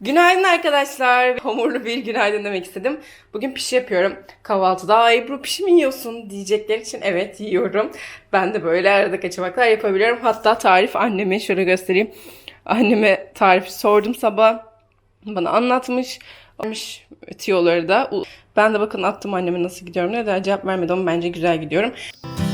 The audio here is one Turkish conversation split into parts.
Günaydın arkadaşlar. Hamurlu bir günaydın demek istedim. Bugün pişi yapıyorum. Kahvaltıda ay Ebru pişi mi yiyorsun diyecekler için evet yiyorum. Ben de böyle arada kaçamaklar yapabiliyorum. Hatta tarif anneme şöyle göstereyim. Anneme tarif sordum sabah. Bana anlatmış. Almış tiyoları da. Ben de bakın attım anneme nasıl gidiyorum. Ne daha cevap vermedi ama bence güzel gidiyorum. Kahvaltım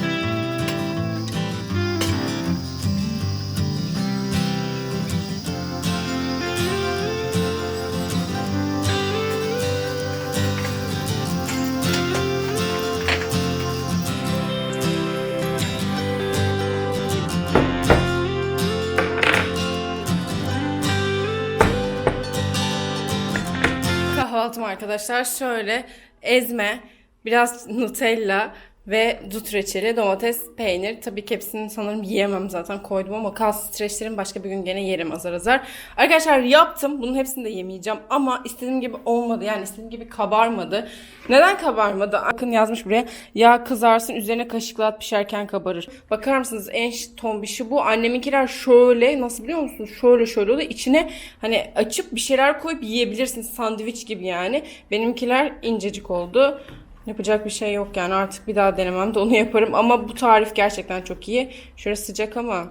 arkadaşlar. Şöyle ezme, biraz Nutella ve dut reçeli, domates, peynir. Tabii ki hepsini sanırım yiyemem zaten koydum ama kalsın streçlerim başka bir gün gene yerim azar azar. Arkadaşlar yaptım. Bunun hepsini de yemeyeceğim ama istediğim gibi olmadı. Yani istediğim gibi kabarmadı. Neden kabarmadı? Bakın yazmış buraya. Yağ kızarsın üzerine kaşıkla at pişerken kabarır. Bakar mısınız en tombişi bu. Anneminkiler şöyle nasıl biliyor musunuz? Şöyle şöyle oluyor. İçine hani açıp bir şeyler koyup yiyebilirsiniz. Sandviç gibi yani. Benimkiler incecik oldu. Yapacak bir şey yok yani artık bir daha denemem de onu yaparım ama bu tarif gerçekten çok iyi. Şöyle sıcak ama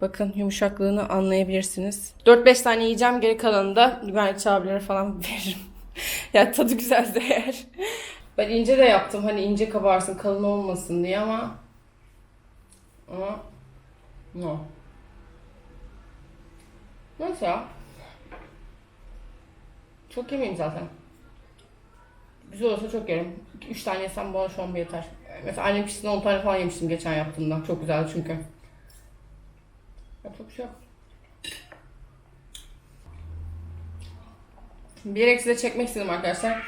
bakın yumuşaklığını anlayabilirsiniz. 4-5 tane yiyeceğim geri kalanını da güvenlikçi abilere falan veririm. ya tadı güzelse eğer. Ben ince de yaptım hani ince kabarsın kalın olmasın diye ama ama no. Neyse ya. Çok yemeyeyim zaten. Güzel olsa çok yerim. 3 tane yesem bana şu an bir yeter. Mesela annem piştiğinde 10 tane falan yemiştim geçen yaptığımda. Çok güzeldi çünkü. Yapacak bir şey yok. Bilerek size çekmek istedim arkadaşlar.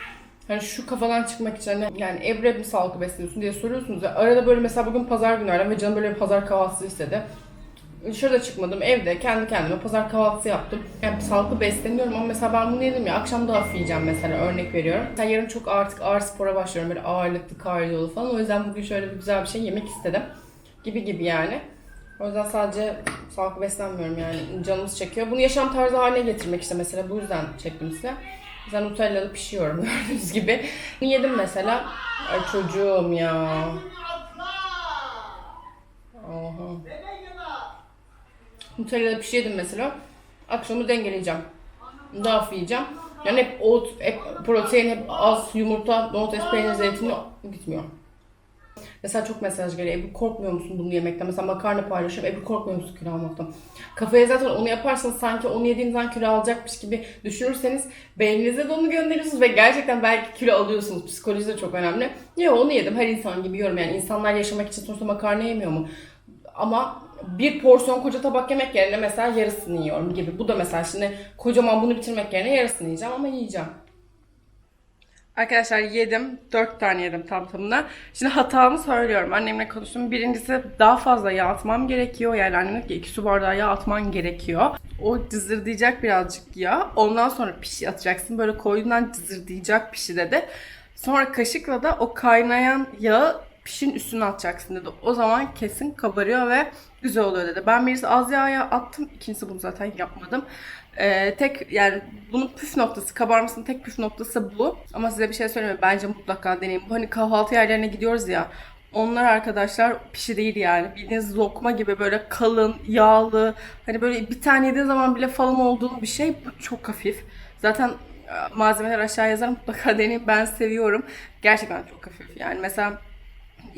Hani şu kafadan çıkmak için hani yani Ebru mi sağlıklı besleniyorsun diye soruyorsunuz ya. Arada böyle mesela bugün pazar günü aradım ve canım böyle bir pazar kahvaltısı istedi. Dışarıda çıkmadım evde kendi kendime pazar kahvaltısı yaptım. Yani sağlıklı besleniyorum ama mesela ben bunu yedim ya akşam daha hafif yiyeceğim mesela örnek veriyorum. Sen yarın çok artık ağır spora başlıyorum böyle ağırlıklı kardiyolu falan o yüzden bugün şöyle bir güzel bir şey yemek istedim. Gibi gibi yani. O yüzden sadece sağlıklı beslenmiyorum yani canımız çekiyor. Bunu yaşam tarzı haline getirmek işte mesela bu yüzden çektim size. Ben Nutella'lı pişiyorum gördüğünüz gibi. Bunu yedim mesela. Ay çocuğum ya. Oha. Nutella'da bir yedim mesela. Akşamı dengeleyeceğim. Daha yiyeceğim. Yani hep ot, hep protein, hep az yumurta, domates, peynir, zeytin gitmiyor. Mesela çok mesaj geliyor. Ebru korkmuyor musun bunu yemekten? Mesela makarna paylaşıyorum. Ebru korkmuyor musun kilo almaktan? Kafaya zaten onu yaparsanız sanki onu yediğiniz zaman kilo alacakmış gibi düşünürseniz beyninize de onu gönderiyorsunuz ve gerçekten belki kilo alıyorsunuz. Psikoloji de çok önemli. Yok onu yedim. Her insan gibi yiyorum. Yani insanlar yaşamak için sonuçta makarna yemiyor mu? Ama bir porsiyon koca tabak yemek yerine mesela yarısını yiyorum gibi. Bu da mesela şimdi kocaman bunu bitirmek yerine yarısını yiyeceğim ama yiyeceğim. Arkadaşlar yedim. Dört tane yedim tam tamına. Şimdi hatamı söylüyorum. Annemle konuştum. Birincisi daha fazla yağ atmam gerekiyor. Yani annem dedi ki iki su bardağı yağ atman gerekiyor. O cızırdayacak birazcık yağ. Ondan sonra pişi atacaksın. Böyle koyduğundan cızırdayacak pişi dedi. Sonra kaşıkla da o kaynayan yağı pişin üstüne atacaksın dedi. O zaman kesin kabarıyor ve güzel oluyor dedi. Ben birisi az yağa attım. İkincisi bunu zaten yapmadım. Ee, tek yani bunun püf noktası kabarmasının tek püf noktası bu. Ama size bir şey söyleyeyim? Bence mutlaka deneyin. Bu hani kahvaltı yerlerine gidiyoruz ya. Onlar arkadaşlar pişi değil yani. Bildiğiniz lokma gibi böyle kalın, yağlı. Hani böyle bir tane yediğin zaman bile falan olduğu bir şey. Bu çok hafif. Zaten e, malzemeler aşağı yazarım. Mutlaka deneyin. Ben seviyorum. Gerçekten çok hafif. Yani mesela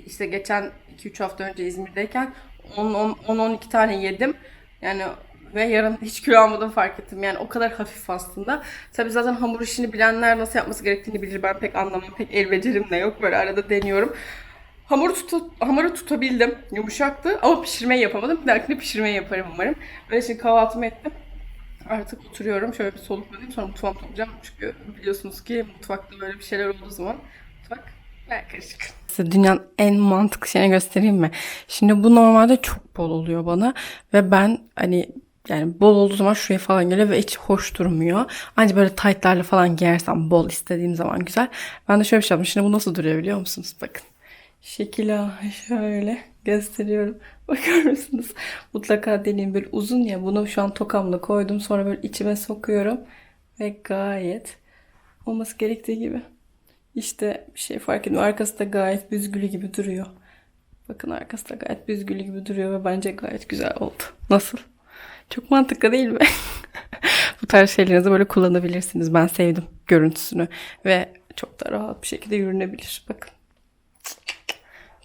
işte geçen 2-3 hafta önce İzmir'deyken 10-12 tane yedim. Yani ve yarın hiç kilo almadım fark ettim. Yani o kadar hafif aslında. Tabii zaten hamur işini bilenler nasıl yapması gerektiğini bilir. Ben pek anlamam. Pek el becerim de yok. Böyle arada deniyorum. Hamuru, tutu, hamuru tutabildim. Yumuşaktı ama pişirmeyi yapamadım. Bir dahakine pişirmeyi yaparım umarım. Böyle şimdi kahvaltımı ettim. Artık oturuyorum. Şöyle bir soluklanayım. Sonra mutfağımı toplayacağım. Çünkü biliyorsunuz ki mutfakta böyle bir şeyler olduğu zaman mutfak karışık. Size dünyanın en mantıklı şeyini göstereyim mi? Şimdi bu normalde çok bol oluyor bana. Ve ben hani yani bol olduğu zaman şuraya falan geliyor ve hiç hoş durmuyor. Ancak böyle taytlarla falan giyersem bol istediğim zaman güzel. Ben de şöyle bir şey yaptım. Şimdi bu nasıl duruyor biliyor musunuz? Bakın. Şekil şöyle gösteriyorum. Bakar mısınız? Mutlaka deneyin böyle uzun ya. Bunu şu an tokamla koydum. Sonra böyle içime sokuyorum. Ve gayet olması gerektiği gibi. İşte bir şey fark etmiyor. Arkası da gayet büzgülü gibi duruyor. Bakın arkası da gayet büzgülü gibi duruyor ve bence gayet güzel oldu. Nasıl? Çok mantıklı değil mi? Bu tarz şeylerinizi böyle kullanabilirsiniz. Ben sevdim görüntüsünü ve çok da rahat bir şekilde yürünebilir. Bakın.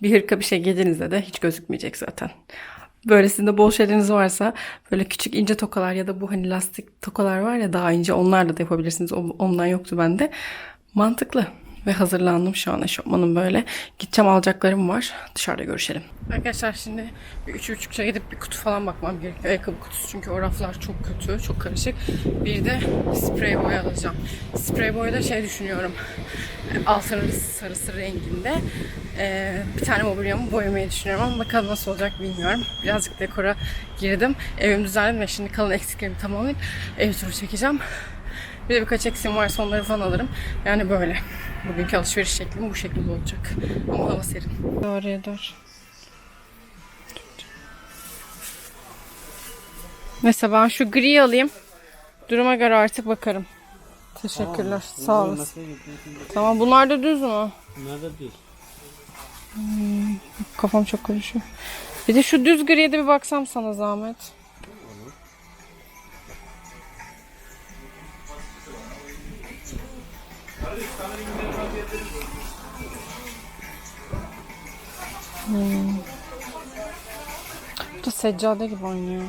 Bir hırka bir şey giydiğinizde de hiç gözükmeyecek zaten. Böylesinde bol şeyleriniz varsa böyle küçük ince tokalar ya da bu hani lastik tokalar var ya daha ince onlarla da yapabilirsiniz. Ondan yoktu bende. Mantıklı. Ve hazırlandım şu an eşofmanım böyle. Gideceğim alacaklarım var. Dışarıda görüşelim. Arkadaşlar şimdi bir üç buçukça gidip bir kutu falan bakmam gerekiyor. Ayakkabı kutusu çünkü o raflar çok kötü, çok karışık. Bir de sprey boya alacağım. Sprey boyada şey düşünüyorum. Altın sarısı renginde. Ee, bir tane mobilyamı boyamayı düşünüyorum ama bakalım nasıl olacak bilmiyorum. Birazcık dekora girdim. Evimi düzenledim ve şimdi kalan eksiklerimi tamamlayıp ev turu çekeceğim. Bir de birkaç eksiğim varsa onları falan alırım. Yani böyle. Bugünkü alışveriş şeklim bu şekilde olacak. Ama hava serin. Oraya dur. Neyse ben şu gri alayım. Duruma göre artık bakarım. Teşekkürler. Sağ olasın. Tamam bunlar da düz mü? Bunlar da değil. Kafam çok karışıyor. Bir de şu düz griye de bir baksam sana zahmet. Hmm. Bu da seccade gibi oynuyor.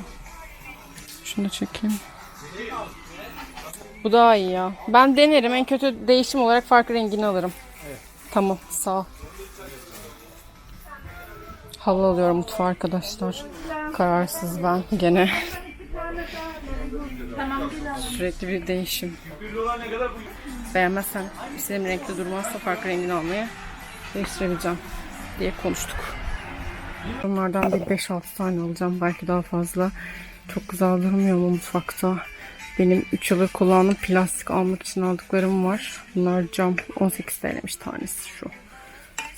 Şunu da çekeyim. Bu daha iyi ya. Ben denerim. En kötü değişim olarak farklı rengini alırım. Tamam sağ ol. Halı alıyorum mutfağa arkadaşlar. Kararsız ben gene. Sürekli bir değişim. Beğenmezsen, istediğim renkte durmazsa farklı rengini almaya değiştirebileceğim diye konuştuk. Bunlardan bir 5-6 tane alacağım. Belki daha fazla. Çok güzel durmuyor mu mutfakta? Benim 3 yıldır kullandığım plastik almak için aldıklarım var. Bunlar cam. 18 TL'miş tanesi şu.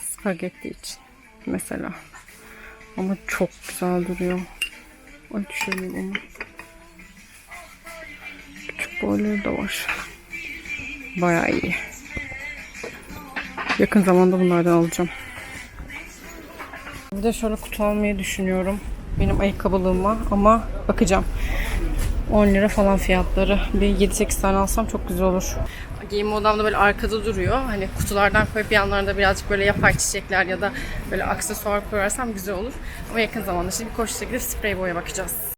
Spagetti için. Mesela. Ama çok güzel duruyor. Ay düşüreyim onu. Küçük boyları da var. Bayağı iyi. Yakın zamanda bunlardan alacağım. De şöyle kutu almayı düşünüyorum. Benim ayakkabılığıma ama bakacağım. 10 lira falan fiyatları. Bir 7-8 tane alsam çok güzel olur. Giyinme odamda böyle arkada duruyor. Hani kutulardan koyup yanlarında birazcık böyle yapay çiçekler ya da böyle aksesuar koyarsam güzel olur. Ama yakın zamanda şimdi bir koşu gidip sprey boya bakacağız.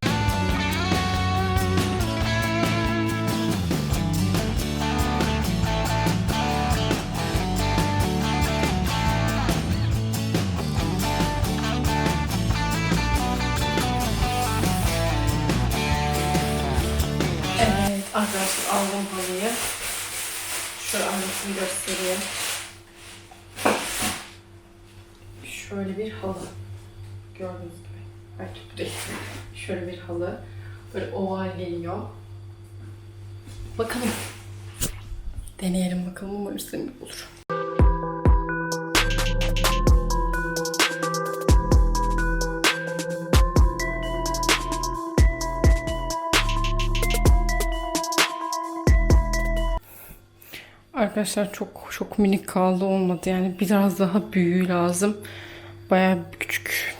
Aynısını göstereyim. Şöyle bir halı. Gördüğünüz gibi. Belki bu değil. Şöyle bir halı. Böyle oval geliyor. Bakalım. Deneyelim bakalım. Umarım olur. Arkadaşlar çok çok minik kaldı olmadı yani biraz daha büyüğü lazım. Bayağı küçük.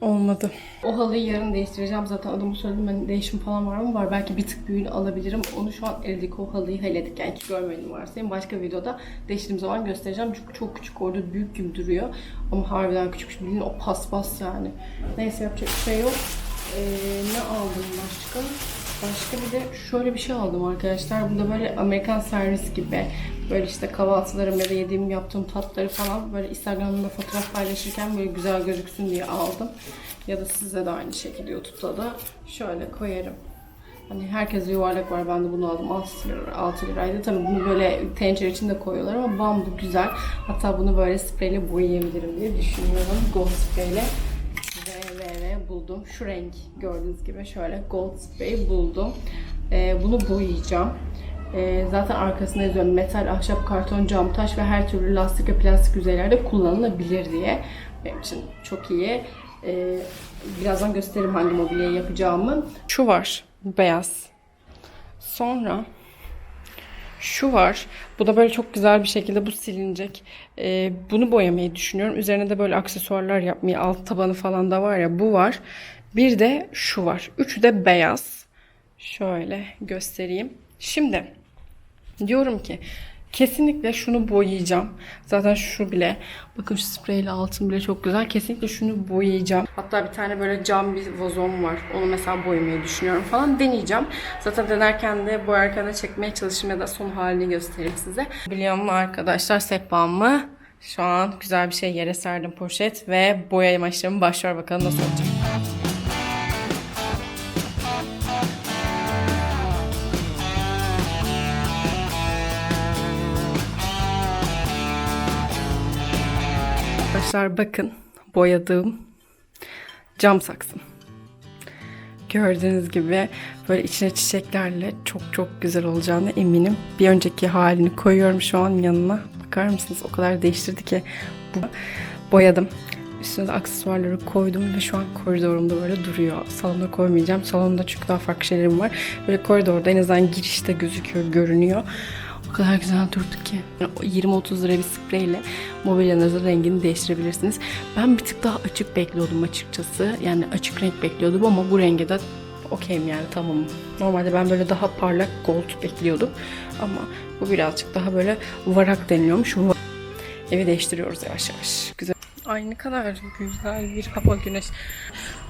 Olmadı. O halıyı yarın değiştireceğim. Zaten adamı söyledim ben değişim falan var mı? Var. Belki bir tık büyüğünü alabilirim. Onu şu an eledik. O halıyı halledik. Yani hiç görmedim varsayım. Başka videoda değiştirdiğim zaman göstereceğim. Çünkü çok küçük orada büyük gibi duruyor. Ama harbiden küçük. Bildiğin o paspas yani. Neyse yapacak bir şey yok. Ee, ne aldım başka? Başka bir de şöyle bir şey aldım arkadaşlar. Bu da böyle Amerikan servis gibi. Böyle işte kahvaltılarım ya da yediğim yaptığım tatları falan böyle Instagram'da fotoğraf paylaşırken böyle güzel gözüksün diye aldım. Ya da size de aynı şekilde YouTube'da da şöyle koyarım. Hani herkes yuvarlak var. Ben de bunu aldım. 6 lira, 6 liraydı. Tabii bunu böyle tencere içinde koyuyorlar ama bambu güzel. Hatta bunu böyle spreyle boyayabilirim diye düşünüyorum. Gold spreyle. Ve, ve, ve buldum. Şu renk gördüğünüz gibi şöyle gold spray buldum. Ee, bunu boyayacağım. Ee, zaten arkasında yazıyor metal, ahşap, karton, cam, taş ve her türlü lastik ve plastik yüzeylerde kullanılabilir diye. Benim için çok iyi. Ee, birazdan gösteririm hangi mobilyayı yapacağımı. Şu var. Beyaz. Sonra şu var. Bu da böyle çok güzel bir şekilde bu silinecek. Ee, bunu boyamayı düşünüyorum. Üzerine de böyle aksesuarlar yapmayı, alt tabanı falan da var ya bu var. Bir de şu var. Üçü de beyaz. Şöyle göstereyim. Şimdi diyorum ki kesinlikle şunu boyayacağım. Zaten şu bile bakın şu spreyle altın bile çok güzel. Kesinlikle şunu boyayacağım. Hatta bir tane böyle cam bir vazom var. Onu mesela boyamayı düşünüyorum falan. Deneyeceğim. Zaten denerken de boyarken de çekmeye çalışırım ya da son halini göstereyim size. Biliyor musun arkadaşlar sehpamı şu an güzel bir şey yere serdim poşet ve boyama işlemi başlıyor. Bakalım nasıl olacak. Arkadaşlar bakın boyadığım cam saksım. Gördüğünüz gibi böyle içine çiçeklerle çok çok güzel olacağını eminim. Bir önceki halini koyuyorum şu an yanına. Bakar mısınız? O kadar değiştirdi ki. Bu boyadım. Üstüne de aksesuarları koydum ve şu an koridorumda böyle duruyor. Salona koymayacağım. Salonda çünkü daha farklı şeylerim var. Böyle koridorda en azından girişte gözüküyor, görünüyor. Kadar güzel durdu ki. 20-30 lira bir spreyle mobilyanızın rengini değiştirebilirsiniz. Ben bir tık daha açık bekliyordum açıkçası. Yani açık renk bekliyordum ama bu renge de okeyim yani tamam. Normalde ben böyle daha parlak gold bekliyordum. Ama bu birazcık daha böyle varak deniliyormuş. Evi değiştiriyoruz yavaş yavaş. Güzel. Ay ne kadar güzel bir hava güneş.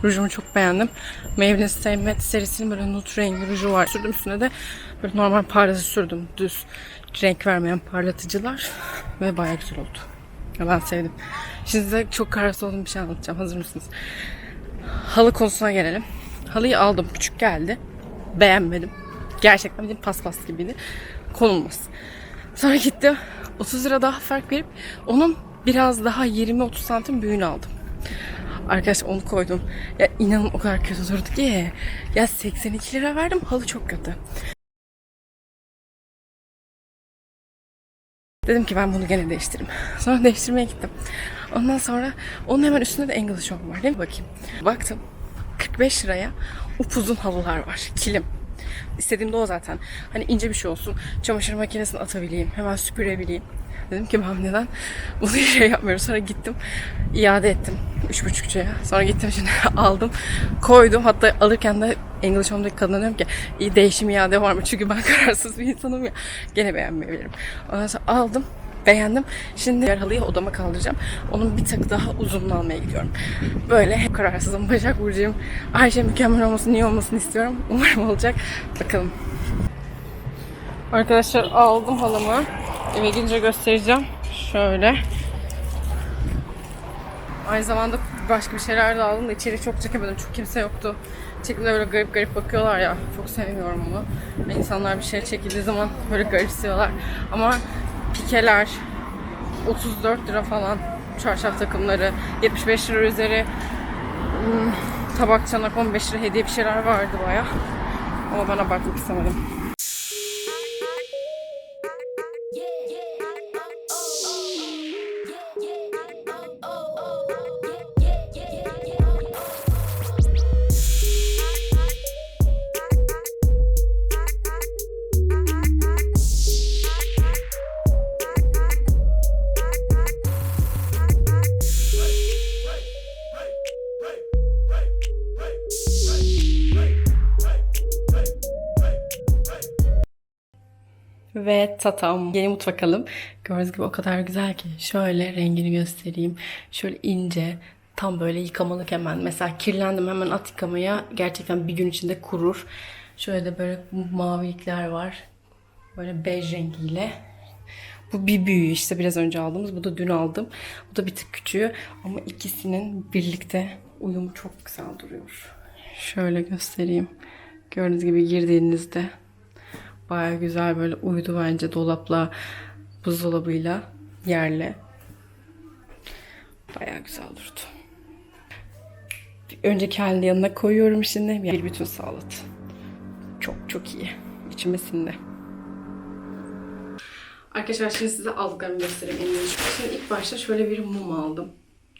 Rujumu çok beğendim. Maybelline Stay Matte serisinin böyle nude rengi ruju var. Sürdüm üstüne de böyle normal parlatıcı sürdüm. Düz renk vermeyen parlatıcılar. Ve bayağı güzel oldu. Ben sevdim. Şimdi size çok kararsız olduğum bir şey anlatacağım. Hazır mısınız? Halı konusuna gelelim. Halıyı aldım. Küçük geldi. Beğenmedim. Gerçekten bir paspas gibiydi. Konulmaz. Sonra gittim. 30 lira daha fark verip onun biraz daha 20-30 santim büyüğünü aldım. Arkadaşlar onu koydum. Ya inanın o kadar kötü durdu ki. Ya 82 lira verdim. Halı çok kötü. Dedim ki ben bunu gene değiştireyim. Sonra değiştirmeye gittim. Ondan sonra onun hemen üstünde de English Home var değil mi? Bakayım. Baktım. 45 liraya upuzun halılar var. Kilim. İstediğim de o zaten. Hani ince bir şey olsun. Çamaşır makinesine atabileyim. Hemen süpürebileyim. Dedim ki ben neden bunu şey yapmıyorum. Sonra gittim iade ettim. Üç buçukçaya. Sonra gittim şimdi aldım. Koydum. Hatta alırken de English Home'daki kadına diyorum ki iyi değişim iade var mı? Çünkü ben kararsız bir insanım ya. Gene beğenmeyebilirim. Ondan sonra aldım. Beğendim. Şimdi diğer halıyı odama kaldıracağım. Onun bir tık daha uzunluğunu almaya gidiyorum. Böyle hep kararsızım. Bacak burcuyum. Şey mükemmel olmasın, iyi olmasını istiyorum. Umarım olacak. Bakalım. Arkadaşlar aldım halımı. Eve gidince göstereceğim. Şöyle. Aynı zamanda başka bir şeyler de aldım da içeri çok çekemedim çünkü kimse yoktu. Çekimde böyle garip garip bakıyorlar ya. Çok sevmiyorum onu. İnsanlar bir şey çekildiği zaman böyle garipsiyorlar. Ama pikeler 34 lira falan çarşaf takımları 75 lira üzeri hmm, tabak çanak 15 lira hediye bir şeyler vardı baya. Ama ben abartmak istemedim. Tatam. Yeni mutfak alım. Gördüğünüz gibi o kadar güzel ki. Şöyle rengini göstereyim. Şöyle ince. Tam böyle yıkamalık hemen. Mesela kirlendim hemen at yıkamaya. Gerçekten bir gün içinde kurur. Şöyle de böyle mavilikler var. Böyle bej rengiyle. Bu bir büyüğü işte biraz önce aldığımız. Bu da dün aldım. Bu da bir tık küçüğü. Ama ikisinin birlikte uyumu çok güzel duruyor. Şöyle göstereyim. Gördüğünüz gibi girdiğinizde Baya güzel böyle uydu bence dolapla, buzdolabıyla, yerle. Baya güzel durdu. Önceki halini yanına koyuyorum şimdi. Bir bütün sağladı. Çok çok iyi. İçime. Arkadaşlar şimdi size aldıklarımı göstereyim. Şimdi ilk başta şöyle bir mum aldım.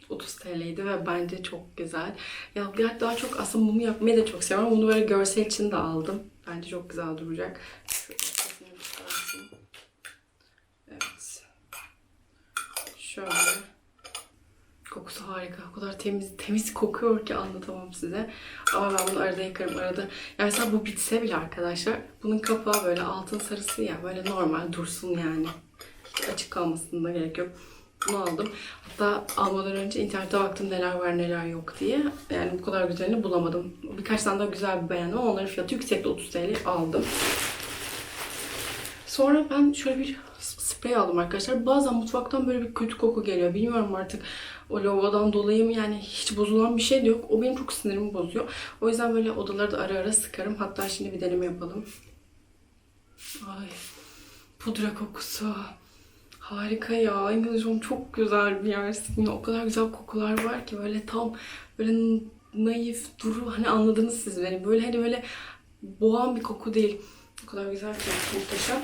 30 TL'ydi ve bence çok güzel. Ya daha çok aslında mumu yapmayı da çok seviyorum. Bunu böyle görsel için de aldım. Bence çok güzel duracak. Evet. Şöyle. Kokusu harika. O kadar temiz temiz kokuyor ki anlatamam size. Ama ben bunu arada yıkarım arada. Yani mesela bu bitse bile arkadaşlar bunun kapağı böyle altın sarısı ya böyle normal dursun yani. Hiç açık kalmasına da gerek yok. Bunu aldım. Hatta almadan önce internete baktım neler var neler yok diye. Yani bu kadar güzelini bulamadım. Birkaç tane daha güzel bir beğendim onların fiyatı yüksekti 30 TL aldım. Sonra ben şöyle bir sprey aldım arkadaşlar. Bazen mutfaktan böyle bir kötü koku geliyor. Bilmiyorum artık o lavabodan dolayı mı yani hiç bozulan bir şey de yok. O benim çok sinirimi bozuyor. O yüzden böyle odaları da ara ara sıkarım. Hatta şimdi bir deneme yapalım. Ay pudra kokusu. Harika ya. İngilizcem çok güzel bir yer. Sydney. O kadar güzel kokular var ki böyle tam böyle naif, duru hani anladınız siz beni. Böyle hani böyle boğan bir koku değil. O kadar güzel ki muhteşem.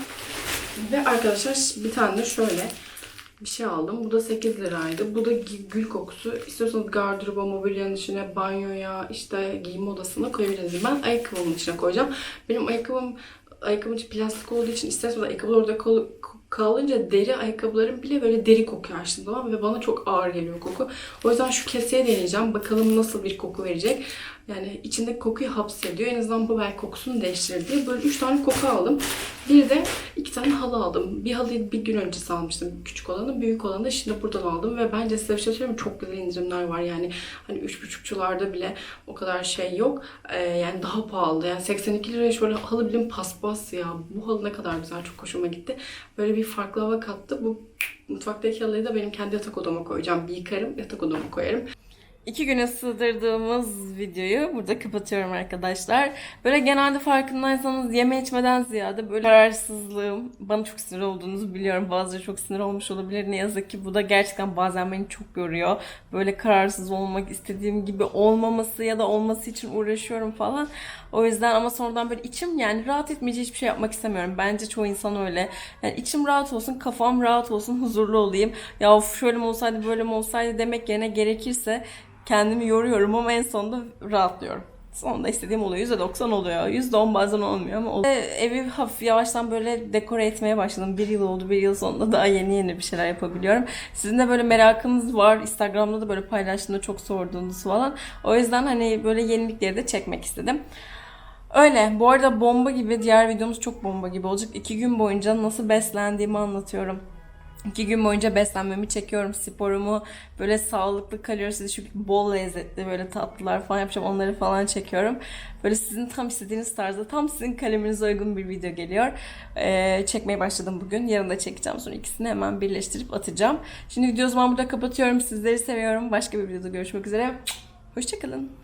Ve arkadaşlar bir tane de şöyle bir şey aldım. Bu da 8 liraydı. Bu da gü- gül kokusu. İstiyorsanız gardıroba, mobilyanın içine, banyoya, işte giyinme odasına koyabilirsiniz. Ben ayakkabımın içine koyacağım. Benim ayakkabım ayakkabım içi plastik olduğu için isterseniz ayakkabılar orada kalınca deri ayakkabılarım bile böyle deri kokuyor tamam mı? ve bana çok ağır geliyor koku. O yüzden şu keseye deneyeceğim. Bakalım nasıl bir koku verecek. Yani içindeki kokuyu hapsediyor. En azından bu belki kokusunu değiştirir. Böyle üç tane koku aldım. Bir de iki tane halı aldım. Bir halıyı bir gün öncesi almıştım. Küçük olanı, büyük olanı da şimdi buradan aldım. Ve bence size bir şey söyleyeyim? Çok güzel indirimler var. Yani hani üç buçukçularda bile o kadar şey yok. Ee, yani daha pahalı. Yani 82 liraya şöyle halı bilim paspas ya. Bu halı ne kadar güzel. Çok hoşuma gitti. Böyle bir farklı hava kattı. Bu mutfaktaki halıyı da benim kendi yatak odama koyacağım. Bir yıkarım, yatak odama koyarım. İki güne sığdırdığımız videoyu burada kapatıyorum arkadaşlar. Böyle genelde farkındaysanız yeme içmeden ziyade böyle kararsızlığım bana çok sinir olduğunuzu biliyorum. Bazıları çok sinir olmuş olabilir. Ne yazık ki bu da gerçekten bazen beni çok yoruyor. Böyle kararsız olmak istediğim gibi olmaması ya da olması için uğraşıyorum falan. O yüzden ama sonradan böyle içim yani rahat etmeyeceği hiçbir şey yapmak istemiyorum. Bence çoğu insan öyle. Yani içim rahat olsun, kafam rahat olsun, huzurlu olayım. Ya of şöyle mi olsaydı böyle mi olsaydı demek yerine gerekirse kendimi yoruyorum ama en sonunda rahatlıyorum. Sonunda istediğim oluyor. %90 oluyor. %10 bazen olmuyor ama oluyor. Evi hafif yavaştan böyle dekore etmeye başladım. Bir yıl oldu. Bir yıl sonunda daha yeni yeni bir şeyler yapabiliyorum. Sizin de böyle merakınız var. Instagram'da da böyle paylaştığımda çok sorduğunuz falan. O yüzden hani böyle yenilikleri de çekmek istedim. Öyle. Bu arada bomba gibi diğer videomuz çok bomba gibi olacak. İki gün boyunca nasıl beslendiğimi anlatıyorum. İki gün boyunca beslenmemi çekiyorum, sporumu, böyle sağlıklı, kalorisiz, çünkü bol lezzetli böyle tatlılar falan yapacağım. Onları falan çekiyorum. Böyle sizin tam istediğiniz tarzda, tam sizin kaleminize uygun bir video geliyor. Ee, çekmeye başladım bugün. Yarın da çekeceğim. Sonra ikisini hemen birleştirip atacağım. Şimdi videoyu zaman burada kapatıyorum. Sizleri seviyorum. Başka bir videoda görüşmek üzere. Hoşçakalın.